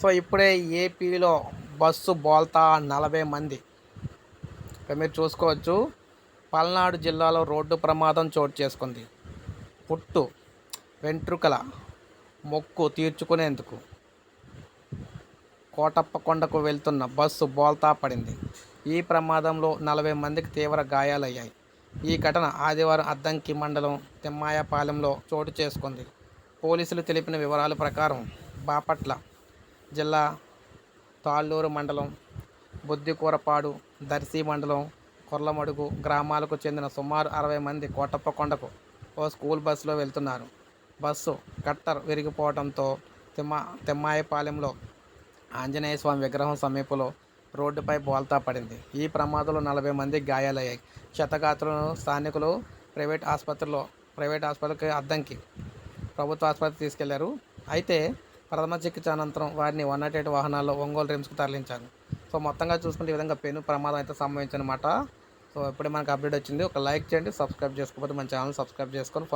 So ఇప్పుడే ఏపీలో bus బోల్తా నలభై మంది. మీరు చూసుకోవచ్చు పల్నాడు జిల్లాలో రోడ్డు ప్రమాదం చోటు చేసుకుంది. పుట్టు వెంట్రుకల మొక్కు తీర్చుకునేందుకు కోటప్ప కొండకు వెళ్తున్న బస్సు బోల్తా పడింది. ఈ ప్రమాదంలో నలభై మందికి తీవ్ర గాయాలయ్యాయి. ఈ ఘటన ఆదివారం అద్దంకి మండలం తిమ్మాయపాలెంలో చోటు చేసుకుంది. పోలీసులు తెలిపిన వివరాల ప్రకారం బాపట్ల జిల్లా తాళ్ళూరు మండలం బొద్దికూరపాడు దర్శి మండలం కొర్లమడుగు గ్రామాలకు చెందిన సుమారు అరవై మంది కోటప్ప కొండకు ఓ స్కూల్ బస్సులో వెళ్తున్నారు. బస్సు కట్టర్ విరిగిపోవడంతో తిమ్మ తిమ్మాయపాలెంలో ఆంజనేయ స్వామి విగ్రహం సమీపంలో రోడ్డుపై బోల్తా పడింది. ఈ ప్రమాదంలో నలభై మంది గాయాలయ్యాయి. క్షతగాత్రులను స్థానికులు ప్రైవేట్ ఆసుపత్రిలో ప్రైవేట్ ఆసుపత్రికి అద్దంకి ప్రభుత్వ ఆసుపత్రికి తీసుకెళ్ళారు. అయితే ప్రథమ చికిత్స అనంతరం వారిని వన్ నాట్ ఎయిట్ వాహనాల్లో ఒంగోలు రిమ్స్కి తరలించారు. సో మొత్తంగా చూసుకుంటే ఈ విధంగా పెను ప్రమాదం అయితే సంభవించనమాట. సో ఇప్పుడే మనకు అప్డేట్ వచ్చింది. ఒక లైక్ చేయండి సబ్స్క్రైబ్ చేసుకోకపోతే మన ఛానల్ సబ్స్క్రైబ్ చేసుకొని